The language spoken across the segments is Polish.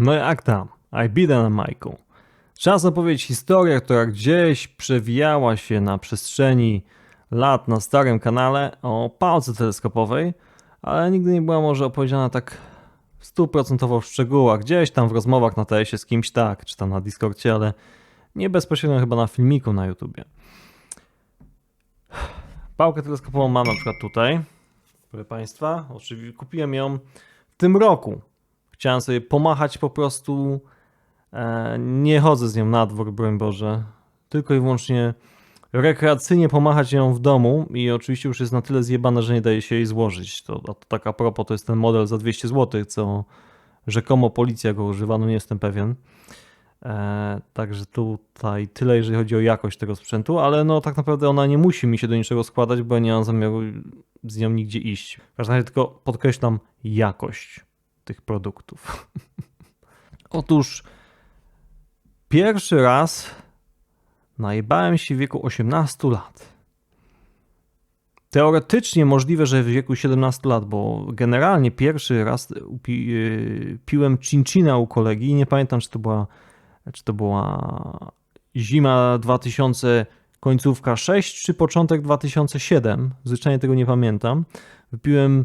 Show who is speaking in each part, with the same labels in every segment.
Speaker 1: No jak tam? I bidę na Majku. Czas opowiedzieć historię, która gdzieś przewijała się na przestrzeni lat na starym kanale o pałce teleskopowej, ale nigdy nie była może opowiedziana tak stuprocentowo w szczegółach. Gdzieś tam w rozmowach na TS-ie z kimś tak, czy tam na Discordzie, ale nie bezpośrednio chyba na filmiku na YouTubie. Pałkę teleskopową mam na przykład tutaj. Proszę Państwa, oczywiście kupiłem ją w tym roku. Chciałem sobie pomachać po prostu. E, nie chodzę z nią na dwór, broń Boże. Tylko i wyłącznie rekreacyjnie pomachać ją w domu i oczywiście już jest na tyle zjebane, że nie daje się jej złożyć. To, to tak a propos, to jest ten model za 200 zł, co rzekomo policja go używa, no nie jestem pewien. E, także tutaj tyle, jeżeli chodzi o jakość tego sprzętu, ale no tak naprawdę ona nie musi mi się do niczego składać, bo ja nie mam zamiaru z nią nigdzie iść. W każdym razie tylko podkreślam jakość tych produktów. Otóż pierwszy raz najebałem się w wieku 18 lat. Teoretycznie możliwe, że w wieku 17 lat, bo generalnie pierwszy raz upi, yy, piłem cinchina u kolegi i nie pamiętam, czy to była, czy to była zima 2000, końcówka 6 czy początek 2007. Zwyczajnie tego nie pamiętam. Wypiłem,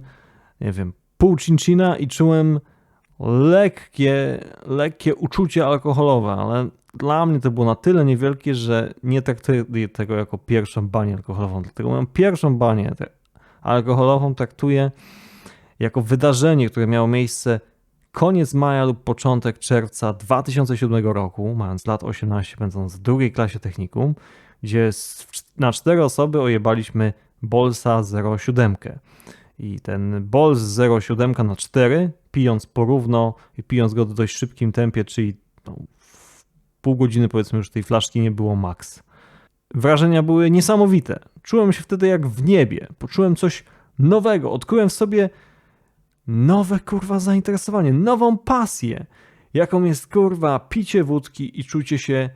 Speaker 1: nie wiem, pół cinchina i czułem lekkie, lekkie uczucie alkoholowe, ale dla mnie to było na tyle niewielkie, że nie traktuję tego jako pierwszą banię alkoholową. Dlatego moją pierwszą banię alkoholową traktuję jako wydarzenie, które miało miejsce koniec maja lub początek czerwca 2007 roku, mając lat 18, będąc w drugiej klasie technikum, gdzie na cztery osoby ojebaliśmy Bolsa 07. I ten Bols 07 na 4, pijąc porówno i pijąc go w dość szybkim tempie, czyli no, w pół godziny powiedzmy już tej flaszki nie było max. Wrażenia były niesamowite. Czułem się wtedy jak w niebie. Poczułem coś nowego. Odkryłem w sobie nowe kurwa zainteresowanie, nową pasję, jaką jest kurwa picie wódki i czucie się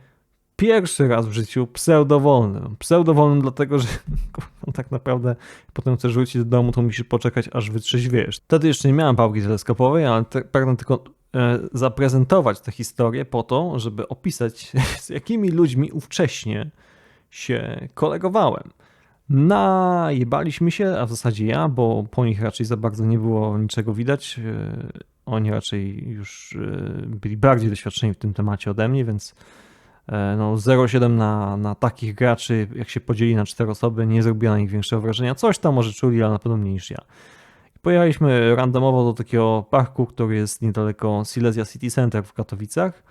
Speaker 1: pierwszy raz w życiu pseudowolnym. Pseudowolnym dlatego, że tak naprawdę potem chcesz wrócić do domu, to musisz poczekać, aż wytrzeźwiejesz. Wtedy jeszcze nie miałem pałki teleskopowej, ale te, pragnę tylko e, zaprezentować tę historię po to, żeby opisać, z jakimi ludźmi ówcześnie się kolegowałem. Najebaliśmy się, a w zasadzie ja, bo po nich raczej za bardzo nie było niczego widać. E, Oni raczej już e, byli bardziej doświadczeni w tym temacie ode mnie, więc no 0,7 na, na takich graczy, jak się podzieli na cztery osoby, nie zrobiło na nich większego wrażenia. Coś tam może czuli, ale na pewno mniej niż ja. Pojechaliśmy randomowo do takiego parku, który jest niedaleko Silesia City Center w Katowicach.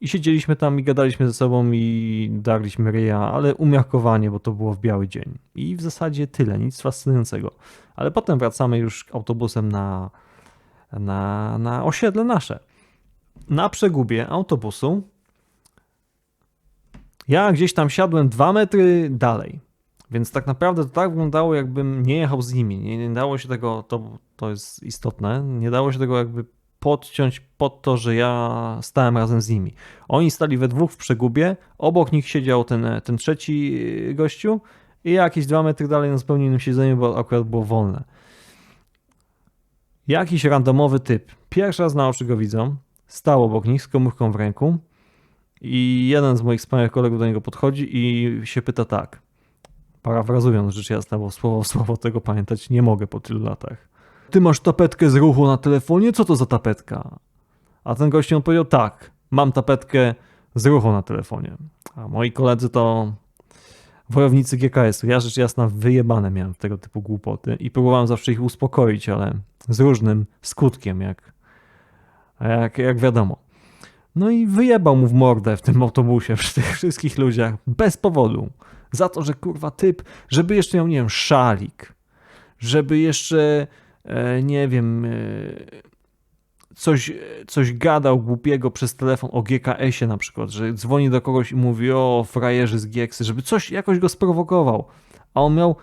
Speaker 1: I siedzieliśmy tam i gadaliśmy ze sobą i darliśmy ryja, ale umiarkowanie, bo to było w biały dzień. I w zasadzie tyle, nic fascynującego. Ale potem wracamy już autobusem na, na, na osiedle nasze. Na przegubie autobusu ja gdzieś tam siadłem dwa metry dalej. Więc tak naprawdę to tak wyglądało, jakbym nie jechał z nimi. Nie, nie dało się tego, to, to jest istotne, nie dało się tego jakby podciąć pod to, że ja stałem razem z nimi. Oni stali we dwóch w przegubie, obok nich siedział ten, ten trzeci gościu i ja jakieś dwa metry dalej na zupełnie innym siedzeniu, bo akurat było wolne. Jakiś randomowy typ, pierwszy raz na oczy go widzą, stał obok nich z komórką w ręku i jeden z moich wspaniałych kolegów do niego podchodzi i się pyta tak, parafrazując rzecz jasna, bo słowo słowo tego pamiętać nie mogę po tylu latach. Ty masz tapetkę z ruchu na telefonie? Co to za tapetka? A ten gość odpowiedział, tak, mam tapetkę z ruchu na telefonie. A moi koledzy to wojownicy GKS-u. Ja rzecz jasna wyjebane miałem tego typu głupoty i próbowałem zawsze ich uspokoić, ale z różnym skutkiem, jak, jak, jak wiadomo. No i wyjebał mu w mordę w tym autobusie przy tych wszystkich ludziach bez powodu. Za to, że kurwa typ, żeby jeszcze miał, nie wiem, szalik, żeby jeszcze, e, nie wiem, e, coś, coś gadał głupiego przez telefon o GKS-ie na przykład, że dzwoni do kogoś i mówi o frajerzy z Gieksy, żeby coś jakoś go sprowokował. A on miał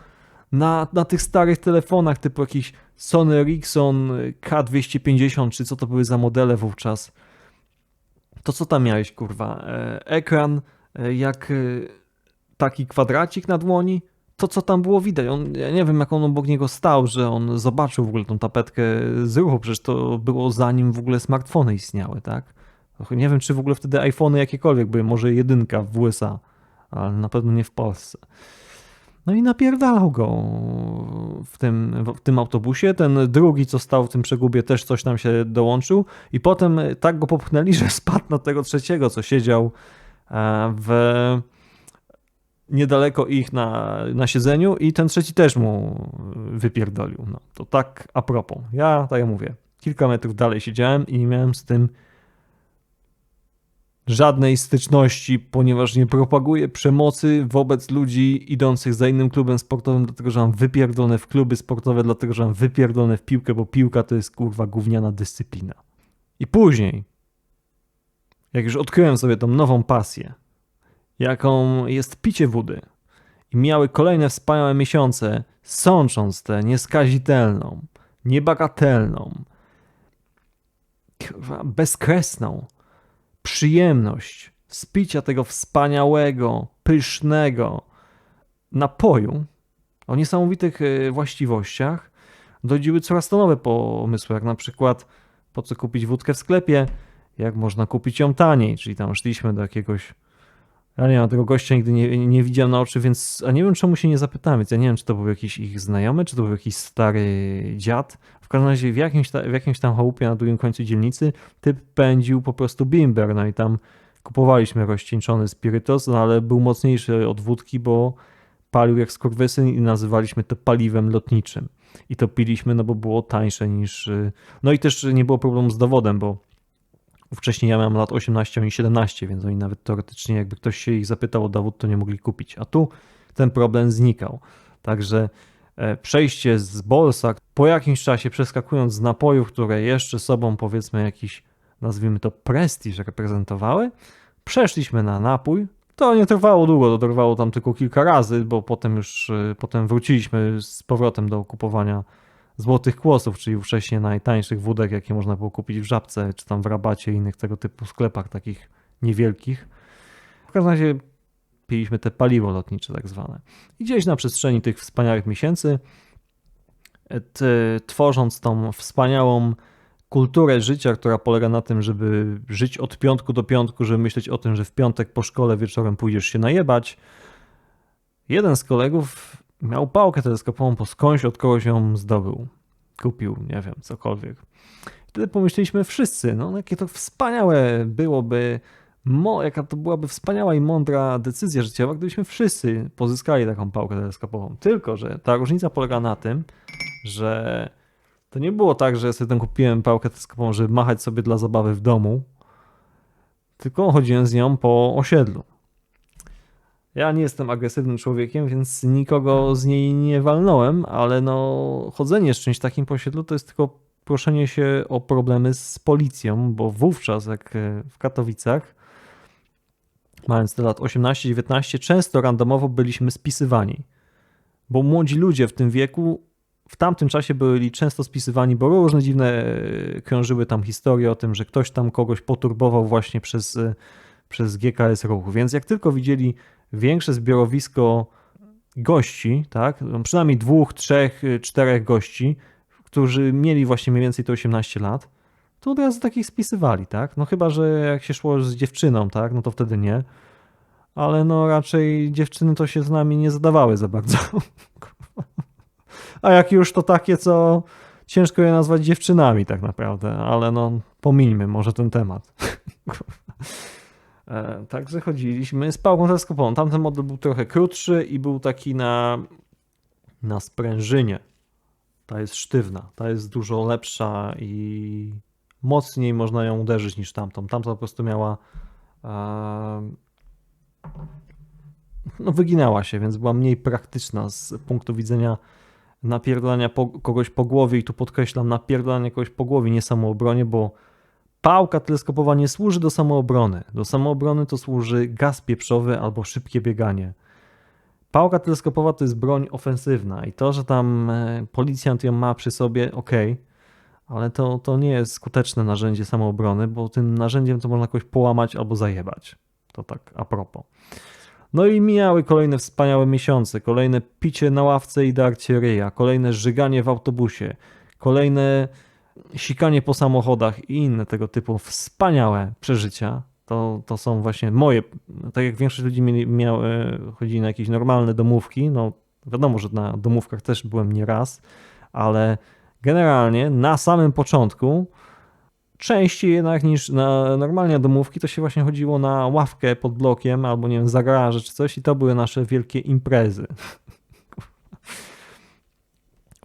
Speaker 1: na, na tych starych telefonach typu jakiś Sony Ericsson K250, czy co to były za modele wówczas. To co tam miałeś, kurwa? E, ekran e, jak e, taki kwadracik na dłoni, to, co tam było widać, on, ja nie wiem, jak on obok niego stał, że on zobaczył w ogóle tą tapetkę z ruchu, przecież to było zanim w ogóle smartfony istniały, tak? Nie wiem, czy w ogóle wtedy iPhony jakiekolwiek były, może jedynka w USA, ale na pewno nie w Polsce. No i napierdalał go w tym, w tym autobusie. Ten drugi, co stał w tym przegubie, też coś tam się dołączył. I potem tak go popchnęli, że spadł na tego trzeciego, co siedział e, w niedaleko ich na, na siedzeniu i ten trzeci też mu wypierdolił. No, to tak a propos. Ja, tak jak mówię, kilka metrów dalej siedziałem i miałem z tym żadnej styczności, ponieważ nie propaguję przemocy wobec ludzi idących za innym klubem sportowym, dlatego że mam wypierdolone w kluby sportowe, dlatego że mam wypierdolone w piłkę, bo piłka to jest kurwa gówniana dyscyplina. I później, jak już odkryłem sobie tą nową pasję, jaką jest picie wody, i miały kolejne wspaniałe miesiące, sącząc tę nieskazitelną, niebagatelną, bezkresną przyjemność z picia tego wspaniałego, pysznego napoju o niesamowitych e, właściwościach, dochodziły coraz to nowe pomysły, jak na przykład po co kupić wódkę w sklepie, jak można kupić ją taniej, czyli tam szliśmy do jakiegoś ja nie wiem, tego gościa nigdy nie, nie widziałem na oczy, więc a nie wiem czemu się nie zapytałem, więc ja nie wiem, czy to był jakiś ich znajomy, czy to był jakiś stary dziad. W każdym razie w jakimś, ta, w jakimś tam chałupie na drugim końcu dzielnicy typ pędził po prostu bimber, no i tam kupowaliśmy rozcieńczony spirytos, no ale był mocniejszy od wódki, bo palił jak skurwysyn i nazywaliśmy to paliwem lotniczym. I to piliśmy, no bo było tańsze niż... No i też nie było problemu z dowodem, bo Wcześniej ja miałem lat 18 i 17, więc oni nawet teoretycznie, jakby ktoś się ich zapytał o dowód, to nie mogli kupić. A tu ten problem znikał. Także e, przejście z bolsa po jakimś czasie przeskakując z napojów, które jeszcze sobą powiedzmy jakiś, nazwijmy to prestiż reprezentowały, przeszliśmy na napój. To nie trwało długo, to trwało tam tylko kilka razy, bo potem już e, potem wróciliśmy z powrotem do kupowania złotych kłosów, czyli wcześniej najtańszych wódek, jakie można było kupić w Żabce, czy tam w Rabacie i innych tego typu sklepach takich niewielkich. W każdym razie piliśmy te paliwo lotnicze tak zwane. I gdzieś na przestrzeni tych wspaniałych miesięcy, tworząc tą wspaniałą kulturę życia, która polega na tym, żeby żyć od piątku do piątku, żeby myśleć o tym, że w piątek po szkole wieczorem pójdziesz się najebać. Jeden z kolegów Miał pałkę teleskopową, po skądś od kogoś ją zdobył. Kupił, nie wiem, cokolwiek. Wtedy pomyśleliśmy wszyscy, no jakie to wspaniałe byłoby, mo, jaka to byłaby wspaniała i mądra decyzja życiowa, gdybyśmy wszyscy pozyskali taką pałkę teleskopową. Tylko, że ta różnica polega na tym, że to nie było tak, że sobie tam kupiłem pałkę teleskopową, żeby machać sobie dla zabawy w domu, tylko chodziłem z nią po osiedlu. Ja nie jestem agresywnym człowiekiem, więc nikogo z niej nie walnąłem, ale no chodzenie z czymś takim po osiedlu to jest tylko proszenie się o problemy z policją, bo wówczas jak e, w Katowicach mając lat 18-19 często randomowo byliśmy spisywani. Bo młodzi ludzie w tym wieku w tamtym czasie byli często spisywani, bo różne dziwne e, krążyły tam historie o tym, że ktoś tam kogoś poturbował właśnie przez, e, przez GKS ruchu. Więc jak tylko widzieli większe zbiorowisko gości, tak, no przynajmniej dwóch, trzech, y, czterech gości, którzy mieli właśnie mniej więcej te 18 lat, to od razu takich spisywali, tak? No chyba, że jak się szło z dziewczyną, tak, no to wtedy nie. Ale no raczej dziewczyny to się z nami nie zadawały za bardzo. A jak już to takie, co ciężko je nazwać dziewczynami tak naprawdę, ale no pomińmy może ten temat. E, także chodziliśmy z pałką teleskopową. Tamten model był trochę krótszy i był taki na, na sprężynie. Ta jest sztywna, ta jest dużo lepsza i mocniej można ją uderzyć niż tamtą. Tamta po prostu miała e, no wyginała się, więc była mniej praktyczna z punktu widzenia napierdlania po, kogoś po głowie i tu podkreślam napierdlania kogoś po głowie, nie samoobronie, bo Pałka teleskopowa nie służy do samoobrony. Do samoobrony to służy gaz pieprzowy albo szybkie bieganie. Pałka teleskopowa to jest broń ofensywna i to, że tam e, policjant ją ma przy sobie, ok, ale to, to nie jest skuteczne narzędzie samoobrony, bo tym narzędziem to można kogoś połamać albo zajebać. To tak a propos. No i mijały kolejne wspaniałe miesiące, kolejne picie na ławce i darcie ryja, kolejne żyganie w autobusie, kolejne sikanie po samochodach i inne tego typu wspaniałe przeżycia. To, to są właśnie moje, tak jak większość ludzi mieli, miał, e, chodzi na jakieś normalne domówki, no wiadomo, że na domówkach też byłem nieraz, ale generalnie na samym początku częściej jednak niż na normalnie domówki, to się właśnie chodziło na ławkę pod blokiem albo nie wiem, za czy coś i to były nasze wielkie imprezy.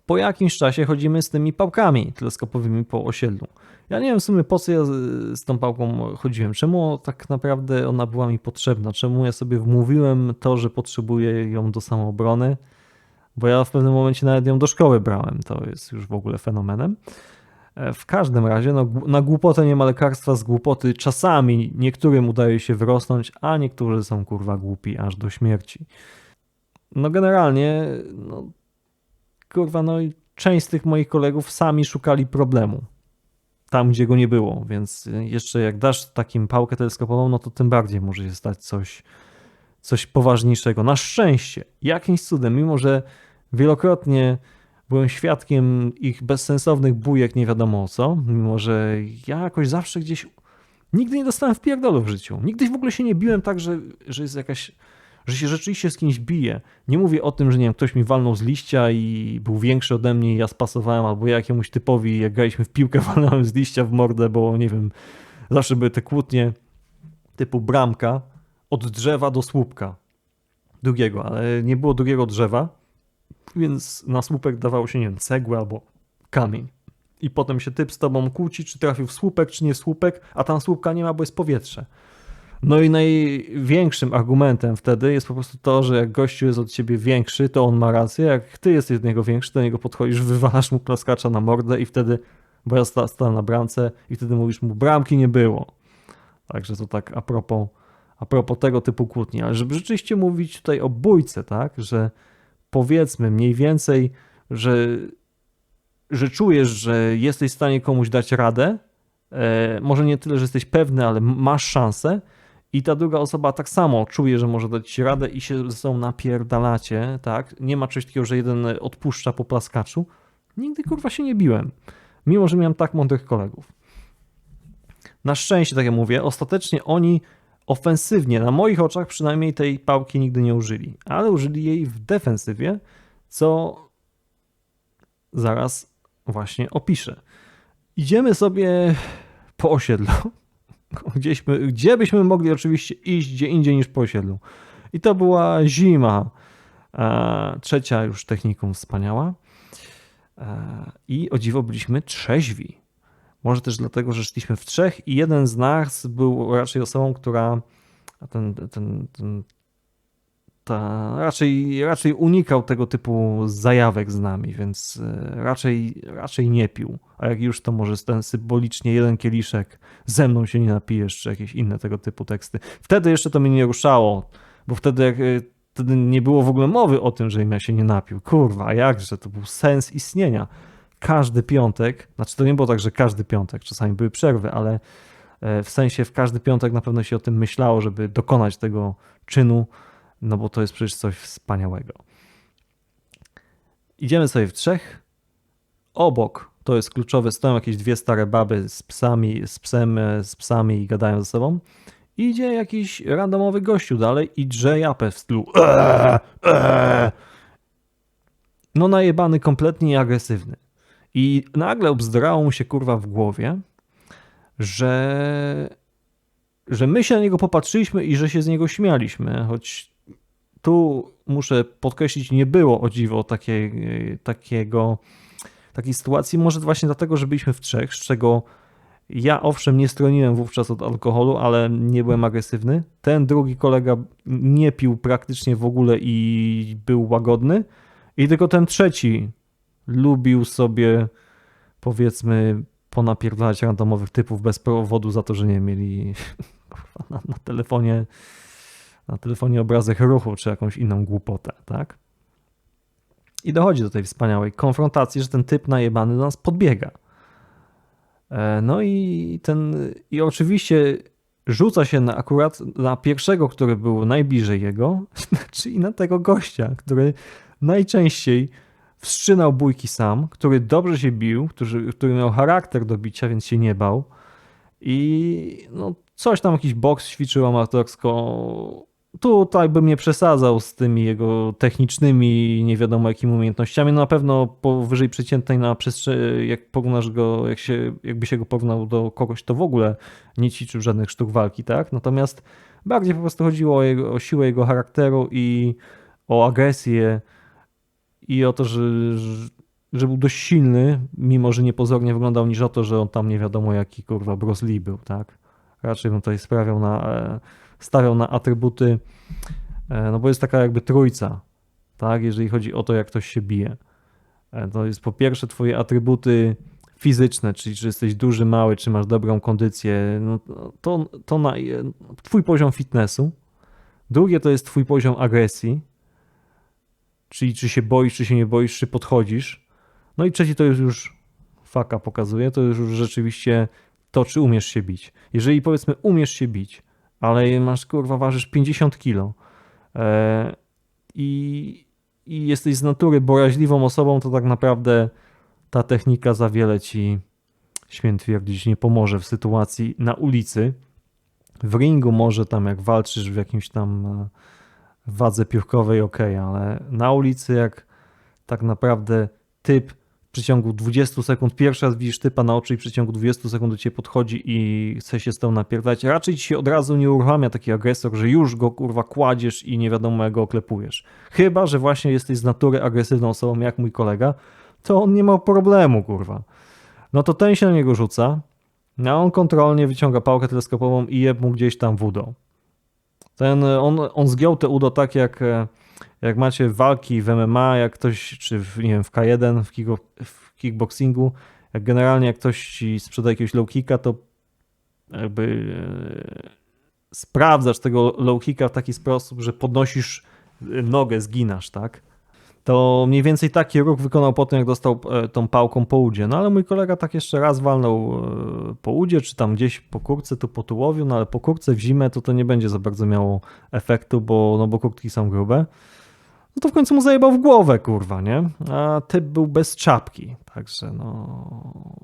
Speaker 1: Po jakimś czasie chodzimy z tymi pałkami teleskopowymi po osiedlu. Ja nie wiem w sumie po co ja z, tą pałką chodziłem, czemu tak naprawdę ona była mi potrzebna, czemu ja sobie wmówiłem to, że potrzebuję ją do samoobrony, bo ja w pewnym momencie nawet ją do szkoły brałem, to jest już w ogóle fenomenem. E, W każdym razie, no, na głupotę nie ma lekarstwa z głupoty. Czasami niektórym udaje się wyrosnąć, a niektórzy są kurwa głupi aż do śmierci. No generalnie, no kurwa, no i część z tych moich kolegów sami szukali problemu. Tam, gdzie go nie było, więc jeszcze jak dasz takim pałkę teleskopową, no to tym bardziej może się stać coś, coś poważniejszego. Na szczęście, jakimś cudem, mimo że wielokrotnie byłem świadkiem ich bezsensownych bujek nie wiadomo o co, mimo że ja jakoś zawsze gdzieś nigdy nie dostałem w pierdolu w życiu. Nigdy w ogóle się nie biłem tak, że, że jest jakaś, że się rzeczywiście z kimś bije. Nie mówię o tym, że nie wiem, ktoś mi walnął z liścia i był większy ode mnie i ja spasowałem, albo ja jakiemuś typowi, jak graliśmy w piłkę, walnąłem z liścia w mordę, bo nie wiem, zawsze były te kłótnie typu bramka od drzewa do słupka drugiego, ale nie było drugiego drzewa, więc na słupek dawało się, nie wiem, cegłę albo kamień. I potem się typ z tobą kłóci, czy trafił w słupek, czy nie w słupek, a tam słupka nie ma, bo jest powietrze. No i największym argumentem wtedy jest po prostu to, że jak gościu jest od ciebie większy, to on ma rację, jak ty jesteś od niego większy, do niego podchodzisz, wywalasz mu klaskacza na mordę i wtedy, bo ja sta- stałem na bramce i wtedy mówisz mu, bramki nie było. Także to tak a propos, a propos tego typu kłótni. Ale żeby rzeczywiście mówić tutaj o bójce, tak, że powiedzmy mniej więcej, że, że czujesz, że jesteś w stanie komuś dać radę, e, może nie tyle, że jesteś pewny, ale masz szansę i ta druga osoba tak samo czuje, że może dać ci radę i się ze sobą napierdalacie, tak? Nie ma czegoś takiego, że jeden odpuszcza po plaskaczu. Nigdy kurwa się nie biłem, mimo że miałem tak mądrych kolegów. Na szczęście, tak jak mówię, ostatecznie oni ofensywnie, na moich oczach przynajmniej tej pałki nigdy nie użyli, ale użyli jej w defensywie, co zaraz właśnie opiszę. Idziemy sobie po osiedlu. Gdzieśmy, gdzie byśmy mogli oczywiście iść gdzie indziej niż po osiedlu. I to była zima. E, trzecia już technikum wspaniała. E, I o dziwo byliśmy trzeźwi. Może też dlatego, że szliśmy w trzech i jeden z nas był raczej osobą, która ten, ten, ten, ta, raczej, raczej unikał tego typu zajawek z nami, więc e, raczej, raczej nie pił. A jak już, to może ten symbolicznie jeden kieliszek ze mną się nie napijesz, czy jakieś inne tego typu teksty. Wtedy jeszcze to mnie nie ruszało, bo wtedy, jak, e, wtedy nie było w ogóle mowy o tym, że ja się nie napił. Kurwa, jakże, to był sens istnienia. Każdy piątek, znaczy to nie było tak, że każdy piątek, czasami były przerwy, ale e, w sensie w każdy piątek na pewno się o tym myślało, żeby dokonać tego czynu, no bo to jest przecież coś wspaniałego. Idziemy sobie w trzech. Obok, to jest kluczowe, stoją jakieś dwie stare baby z psami, z psem, e, z psami i gadają ze sobą. Idzie jakiś randomowy gościu dalej i drze japę w stylu eee, eee. No najebany kompletnie i agresywny. I nagle obzdrało mu się kurwa w głowie, że, że my się na niego popatrzyliśmy i że się z niego śmialiśmy, choć tu muszę podkreślić, nie było o dziwo takiej, takiego, takiej sytuacji. Może właśnie dlatego, że byliśmy w trzech, z czego ja owszem nie stroniłem wówczas od alkoholu, ale nie byłem agresywny. Ten drugi kolega nie pił praktycznie w ogóle i był łagodny. I tylko ten trzeci lubił sobie powiedzmy ponapierdalać randomowych typów bez powodu za to, że nie mieli na, na telefonie na telefonie obrazek ruchu czy jakąś inną głupotę, tak? I dochodzi do tej wspaniałej konfrontacji, że ten typ najebany do nas podbiega. E, No i ten, i oczywiście, rzuca się na, akurat na pierwszego, który był najbliżej jego, czyli na tego gościa, który najczęściej wstrzynał bójki sam, który dobrze się bił, który, który miał charakter do bicia, więc się nie bał. I no, coś tam, jakiś boks ćwiczył amatorsko. Tutaj bym nie przesadzał z tymi jego technicznymi, nie wiadomo jakimi umiejętnościami. No na pewno powyżej przeciętnej na przestrzeni, jak porównasz go, jak się, jakby się go porównał do kogoś, to w ogóle nie ćwiczył żadnych sztuk walki, tak? Natomiast bardziej po prostu chodziło o, jego, o siłę jego charakteru i o agresję i o to, że, że, że był dość silny, mimo że niepozornie wyglądał, niż o to, że on tam nie wiadomo jaki kurwa Bruce Lee był, tak? Raczej bym tutaj sprawiał na, e, stawiał na atrybuty, e, no bo jest taka jakby trójca, tak? Jeżeli chodzi o to, jak ktoś się bije. E, To jest po pierwsze twoje atrybuty fizyczne, czyli czy jesteś duży, mały, czy masz dobrą kondycję, no to, to na, twój poziom fitnessu. Drugie to jest twój poziom agresji, czyli czy się boisz, czy się nie boisz, czy podchodzisz. No i trzeci to jest już faka pokazuje, to jest już rzeczywiście to, czy umiesz się bić. Jeżeli powiedzmy umiesz się bić, ale masz kurwa, ważysz 50 kilo e, i, i jesteś z natury bojaźliwą osobą, to tak naprawdę ta technika za wiele ci śmiem twierdzić nie pomoże w sytuacji na ulicy. W ringu może tam jak walczysz w jakimś tam e, wadze piórkowej, ok, ale na ulicy jak tak naprawdę typ przeciągu 20 sekund, pierwszy raz widzisz typa na oczy i w przeciągu 20 sekund do ciebie podchodzi i chce się z tą napierdać, raczej ci się od razu nie uruchamia taki agresor, że już go kurwa kładziesz i nie wiadomo jak go oklepujesz. Chyba, że właśnie jesteś z natury agresywną osobą jak mój kolega, to on nie ma problemu kurwa. No to ten się na niego rzuca, a on kontrolnie wyciąga pałkę teleskopową i je mu gdzieś tam w udo. Ten, on, on zgiął te udo tak jak, e, jak macie walki w MMA, jak ktoś, czy w, nie wiem, w K1, w, kick, w kickboxingu, jak generalnie jak ktoś ci sprzeda jakiegoś low kicka, to jakby e, sprawdzasz tego low kicka w taki sposób, że podnosisz nogę, zginasz, tak? To mniej więcej taki ruch wykonał po tym, jak dostał e, tą pałką po udzie. No ale mój kolega tak jeszcze raz walnął e, po udzie, czy tam gdzieś po kurce, tu po tułowiu, no ale po kurce w zimę to to nie będzie za bardzo miało efektu, bo, no bo kurtki są grube. No to w końcu mu zajebał w głowę, kurwa, nie? A typ był bez czapki, także no...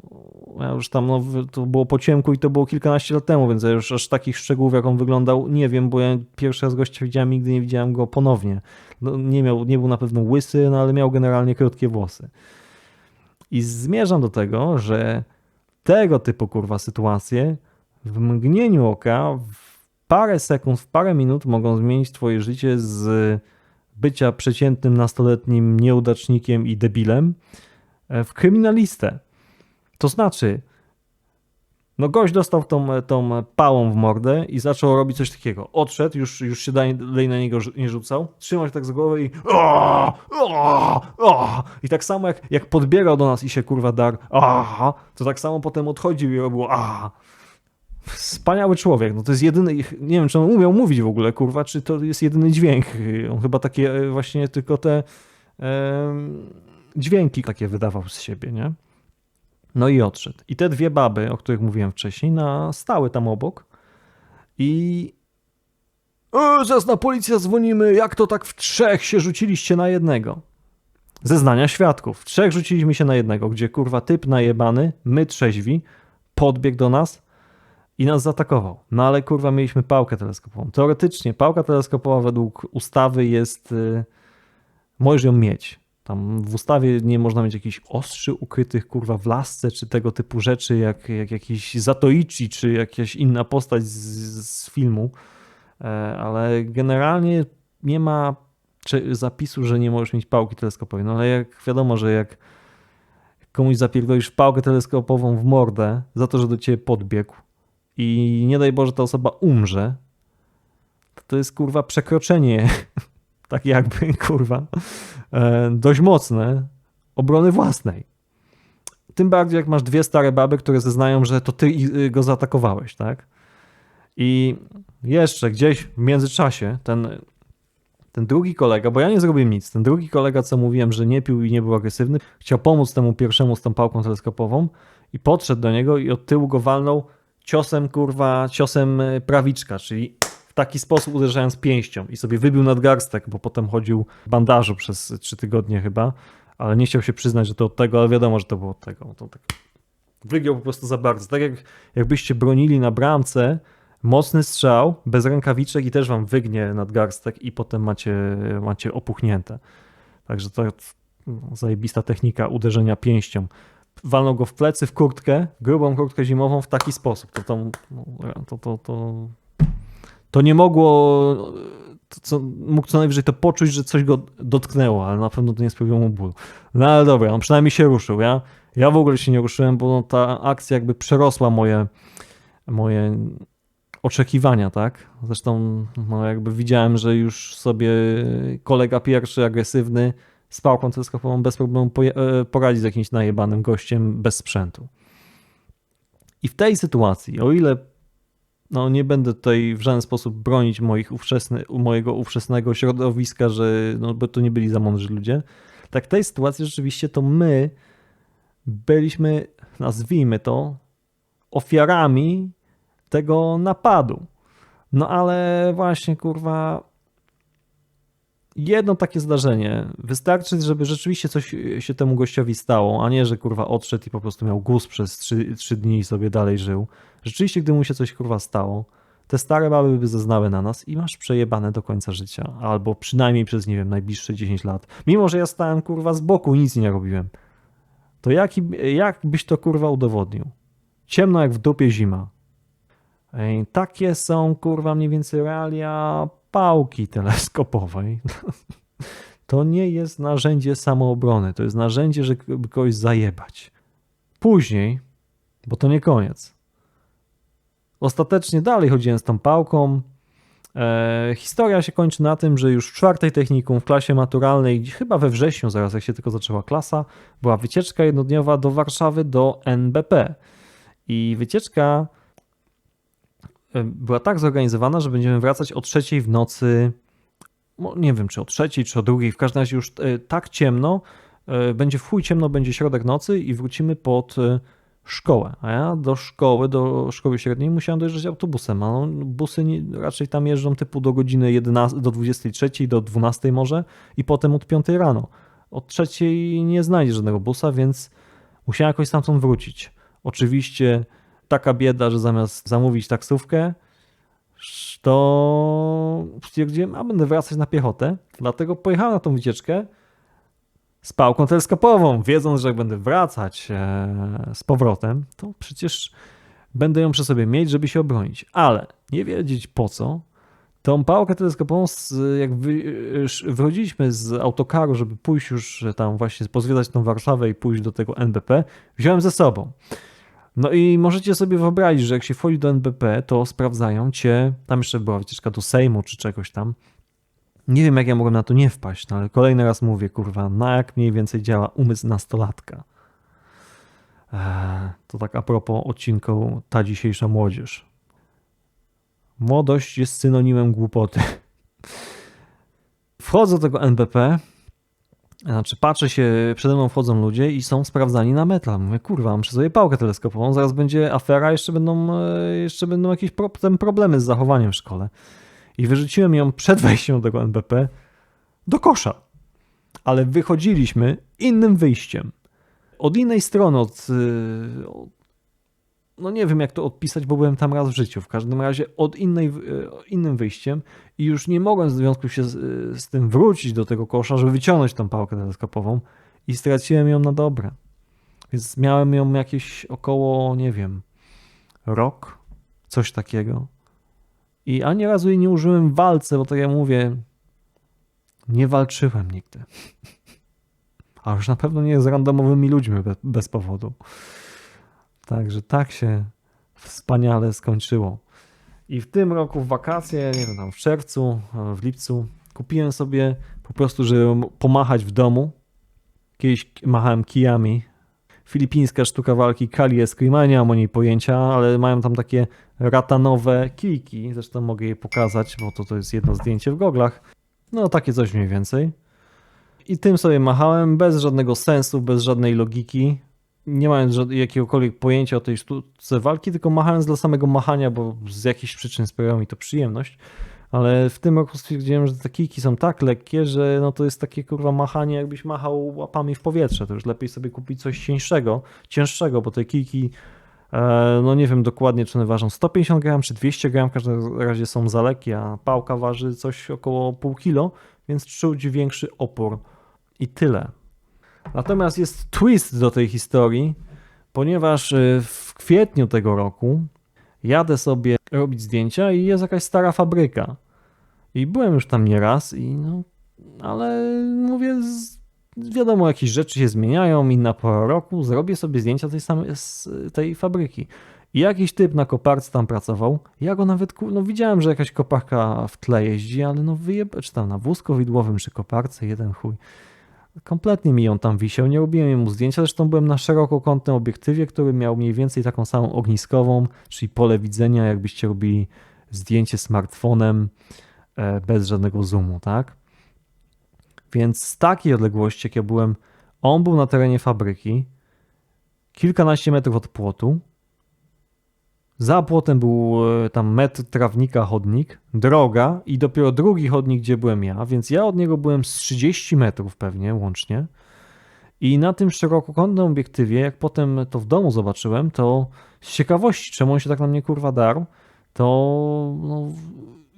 Speaker 1: Ja już tam, no, to było po ciemku i to było kilkanaście lat temu, więc ja już aż takich szczegółów, jak on wyglądał, nie wiem, bo ja pierwszy raz gościa widziałem, nigdy nie widziałem go ponownie. No, nie, miał, nie był na pewno łysy, no ale miał generalnie krótkie włosy. I zmierzam do tego, że tego typu kurwa sytuacje w mgnieniu oka, w parę sekund, w parę minut mogą zmienić twoje życie z bycia przeciętnym nastoletnim nieudacznikiem i debilem w kryminalistę. To znaczy, no gość dostał tą, tą pałą w mordę i zaczął robić coś takiego. Odszedł, już, już się dalej na niego nie rzucał, trzymał się tak z głowy i o, o, o. i tak samo jak, jak podbierał do nas i się kurwa dar, aha, to tak samo potem odchodził i robił aha. Wspaniały człowiek, no to jest jedyny, nie wiem czy on umiał mówić w ogóle, kurwa, czy to jest jedyny dźwięk. On chyba takie e, właśnie tylko te e, dźwięki takie wydawał z siebie, nie? No i odszedł. I te dwie baby, o których mówiłem wcześniej, na, stały tam obok i e, zaraz na policję dzwonimy, jak to tak w trzech się rzuciliście na jednego? Zeznania świadków. Trzech rzuciliśmy się na jednego, gdzie kurwa typ najebany, my trzeźwi, podbiegł do nas i nas zaatakował. No ale kurwa mieliśmy pałkę teleskopową. Teoretycznie pałka teleskopowa według ustawy jest... Yy, możesz ją mieć. Tam w ustawie nie można mieć jakichś ostrzy ukrytych kurwa w lasce, czy tego typu rzeczy, jak, jak jakiś Zatoichi, czy jakaś inna postać z, z filmu, e, ale generalnie nie ma zapisu, że nie możesz mieć pałki teleskopowej. No ale jak wiadomo, że jak komuś zapierdolisz pałkę teleskopową w mordę za to, że do ciebie podbiegł i nie daj Boże ta osoba umrze, to to jest kurwa przekroczenie tak jakby kurwa E, dość mocne obrony własnej. Tym bardziej, jak masz dwie stare baby, które zeznają, że to ty y, go zaatakowałeś, tak? I jeszcze gdzieś w międzyczasie ten, ten drugi kolega, bo ja nie zrobiłem nic, ten drugi kolega, co mówiłem, że nie pił i nie był agresywny, chciał pomóc temu pierwszemu z tą pałką teleskopową i podszedł do niego i od tyłu go walnął ciosem, kurwa, ciosem e, prawiczka, czyli w taki sposób uderzając pięścią i sobie wybił nadgarstek, bo potem chodził bandażu przez trzy tygodnie chyba, ale nie chciał się przyznać, że to od tego, ale wiadomo, że to było od tego. To tak wygiął po prostu za bardzo. Tak jak jakbyście bronili na bramce, mocny strzał, bez rękawiczek i też wam wygnie nadgarstek i potem macie, macie opuchnięte. Także to no, zajebista technika uderzenia pięścią. Walnął go w plecy, w kurtkę, grubą kurtkę zimową w taki sposób. To, to, to, to, to, to nie mogło, to, co, mógł co najwyżej to poczuć, że coś go dotknęło, ale na pewno to nie sprawiło mu bólu. No ale dobra, on przynajmniej się ruszył. Ja, ja w ogóle się nie ruszyłem, bo ta akcja jakby przerosła moje, moje oczekiwania, tak? Zresztą no jakby widziałem, że już sobie kolega pierwszy agresywny z pałką teleskopową bez problemu e, poradzi z jakimś najebanym gościem bez sprzętu. I w tej sytuacji, o ile no nie będę tutaj w żaden sposób bronić moich mojego ówczesnego środowiska, że no, bo to nie byli za mądrzy ludzie, tak w tej sytuacji rzeczywiście to my byliśmy, nazwijmy to, ofiarami tego napadu. No ale właśnie, kurwa, jedno takie zdarzenie wystarczy, żeby rzeczywiście coś się temu gościowi stało, a nie, że kurwa odszedł i po prostu miał guz przez trzy, trzy dni i sobie dalej żył. Rzeczywiście, gdy mu się coś kurwa stało, te stare baby by zeznały na nas i masz przejebane do końca życia, albo przynajmniej przez, nie wiem, najbliższe 10 lat. Mimo, że ja stałem kurwa z boku i nic nie robiłem. To jaki, jak byś to kurwa udowodnił? Ciemno jak w dupie zima. Takie są kurwa mniej więcej realia pałki teleskopowej. To nie jest narzędzie samoobrony, to jest narzędzie, żeby kogoś zajebać. Później, bo to nie koniec. Ostatecznie dalej chodziłem z tą pałką. E, historia się kończy na tym, że już w czwartej technikum w klasie maturalnej, chyba we wrześniu, zaraz jak się tylko zaczęła klasa, była wycieczka jednodniowa do Warszawy do NBP. I wycieczka była tak zorganizowana, że będziemy wracać o trzeciej w nocy. no, Nie wiem, czy o trzeciej, czy o drugiej. W każdym razie już e, tak ciemno. e, Będzie w chuj ciemno, będzie środek nocy i wrócimy pod e, szkołę. A ja do szkoły, do szkoły średniej musiałem dojeżdżać autobusem. A no, busy nie, raczej tam jeżdżą typu do godziny 11, do 23, do 12 może i potem od 5 rano. Od trzeciej nie znajdziesz żadnego busa, więc musiałem jakoś stamtąd wrócić. Oczywiście taka bieda, że zamiast zamówić taksówkę, to stwierdziłem, a będę wracać na piechotę. Dlatego pojechałem na tą wycieczkę z pałką teleskopową, wiedząc, że jak będę wracać e, z powrotem, to przecież będę ją przy sobie mieć, żeby się obronić. Ale nie wiedzieć po co, tą pałkę teleskopową, jak wychodziliśmy z autokaru, żeby pójść już tam właśnie pozwiedzać tą Warszawę i pójść do tego NBP, wziąłem ze sobą. No i możecie sobie wyobrazić, że jak się wchodzi do NBP, to sprawdzają cię, tam jeszcze była wycieczka do Sejmu czy czegoś tam. Nie wiem, jak ja mogłem na to nie wpaść, no ale kolejny raz mówię, kurwa, na jak mniej więcej działa umysł nastolatka. Eee, to tak a propos odcinku Ta dzisiejsza młodzież. Młodość jest synonimem głupoty. Wchodzę do tego NBP, znaczy patrzę się, przede mną wchodzą ludzie i są sprawdzani na metal. Mówię, kurwa, mam przy sobie pałkę teleskopową, zaraz będzie afera, jeszcze będą, e, jeszcze będą jakieś problemy z zachowaniem w szkole. I wyrzuciłem ją przed wejściem do tego NBP do kosza. Ale wychodziliśmy innym wyjściem. Od innej strony, od, od no nie wiem jak to odpisać, bo byłem tam raz w życiu. W każdym razie od innej, y, innym wyjściem i już nie mogłem w związku się z, z tym wrócić do tego kosza, żeby wyciągnąć tą pałkę teleskopową i straciłem ją na dobre. Więc miałem ją jakieś około, nie wiem, rok, coś takiego. I ani razu jej nie użyłem w walce, bo tak jak mówię, nie walczyłem nigdy. A już na pewno nie z randomowymi ludźmi bez powodu. Także tak się wspaniale skończyło. I w tym roku w wakacje, nie wiem, tam w czerwcu, w lipcu, kupiłem sobie po prostu, żeby pomachać w domu. Kiedyś machałem kijami. Filipińska sztuka walki Kali Eskrima, nie mam o niej pojęcia, ale mają tam takie ratanowe kijki. Zresztą mogę je pokazać, bo to, to jest jedno zdjęcie w goglach. No takie coś mniej więcej. I tym sobie machałem bez żadnego sensu, bez żadnej logiki. Nie mając jakiegokolwiek pojęcia o tej sztuce walki, tylko machając dla samego machania, bo z jakichś przyczyn sprawiało mi to przyjemność. Ale w tym roku stwierdziłem, że te kijki są tak lekkie, że no to jest takie kurwa machanie, jakbyś machał łapami w powietrze. To już lepiej sobie kupić coś cięższego, cięższego, bo te kijki, e, no nie wiem dokładnie, czy one ważą 150 gram, czy 200 gram, w każdym razie są za lekkie, a pałka waży coś około pół kilo, więc czuć większy opór. I tyle. Natomiast jest twist do tej historii, ponieważ y, w kwietniu tego roku jadę sobie robić zdjęcia i jest jakaś stara fabryka. I byłem już tam nieraz i no, ale mówię, wiadomo, jakieś rzeczy się zmieniają i na pół roku zrobię sobie zdjęcia tej samej, tej fabryki. I jakiś typ na koparce tam pracował. Ja go nawet, no widziałem, że jakaś koparka w tle jeździ, ale no wyjeb... czy tam na wózku widłowym, czy koparce, jeden chuj. Kompletnie mi ją tam wisiał, nie robiłem mu zdjęcia, zresztą byłem na szerokokątnym obiektywie, który miał mniej więcej taką samą ogniskową, czyli pole widzenia, jakbyście robili zdjęcie smartfonem e, bez żadnego zoomu, tak? Więc z takiej odległości, jak ja byłem, on był na terenie fabryki, kilkanaście metrów od płotu, za płotem był e, tam metr trawnika, chodnik, droga i dopiero drugi chodnik, gdzie byłem ja, więc ja od niego byłem z 30 metrów pewnie łącznie. I na tym szerokokątnym obiektywie, jak potem to w domu zobaczyłem, to z ciekawości, czemu on się tak na mnie kurwa darł, to no,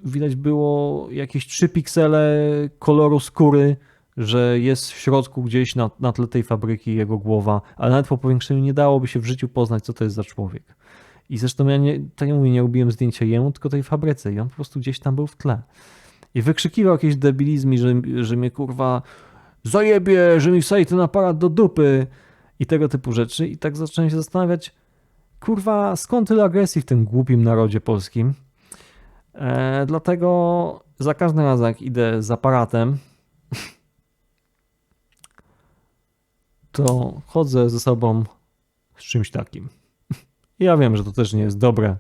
Speaker 1: widać było jakieś 3 piksele koloru skóry, że jest w środku gdzieś na, na tle tej fabryki jego głowa, ale nawet po powiększeniu nie dałoby się w życiu poznać, co to jest za człowiek. I zresztą ja nie, tak jak mówię, nie robiłem zdjęcia jemu, tylko tej fabryce i on po prostu gdzieś tam był w tle. I wykrzykiwał jakieś debilizmy, że, że mnie kurwa zajebie, że mi wsadzi ten aparat do dupy i tego typu rzeczy. I tak zacząłem się zastanawiać, kurwa, skąd tyle agresji w tym głupim narodzie polskim. E, dlatego za każdym razem, jak idę z aparatem, to chodzę ze sobą z czymś takim. Ja wiem, że to też nie jest dobre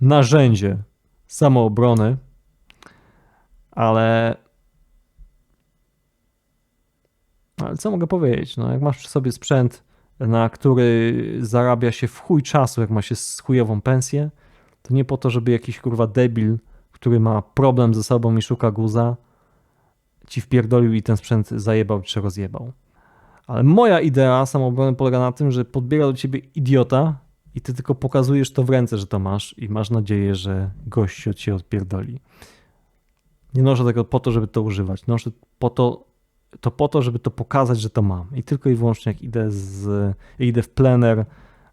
Speaker 1: narzędzie samoobrony, ale. Ale co mogę powiedzieć? No, jak masz przy sobie sprzęt, na który zarabia się w chuj czasu, jak ma się chujową pensję, to nie po to, żeby jakiś kurwa debil, który ma problem ze sobą i szuka guza, ci wpierdolił i ten sprzęt zajebał czy rozjebał. Ale moja idea samoobrony polega na tym, że podbiera do ciebie idiota i ty tylko pokazujesz to w ręce, że to masz i masz nadzieję, że gość od ciebie odpierdoli. Nie noszę tego po to, żeby to używać. Noszę po to, to po to, żeby to pokazać, że to mam. I tylko i wyłącznie jak idę, z, idę w plener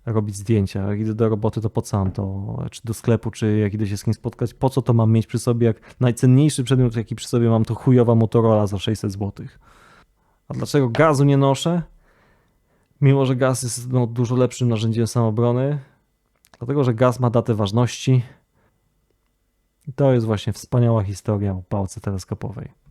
Speaker 1: robić zdjęcia, jak idę do roboty, to po co mam to, czy do sklepu, czy jak idę się z kimś spotkać, po co to mam mieć przy sobie, jak najcenniejszy przedmiot, jaki przy sobie mam, to chujowa Motorola za 600 zł. A dlaczego gazu nie noszę? Mimo, że gaz jest no, dużo lepszym narzędziem samoobrony, dlatego, że gaz ma datę ważności. I to jest właśnie wspaniała historia o pałce teleskopowej.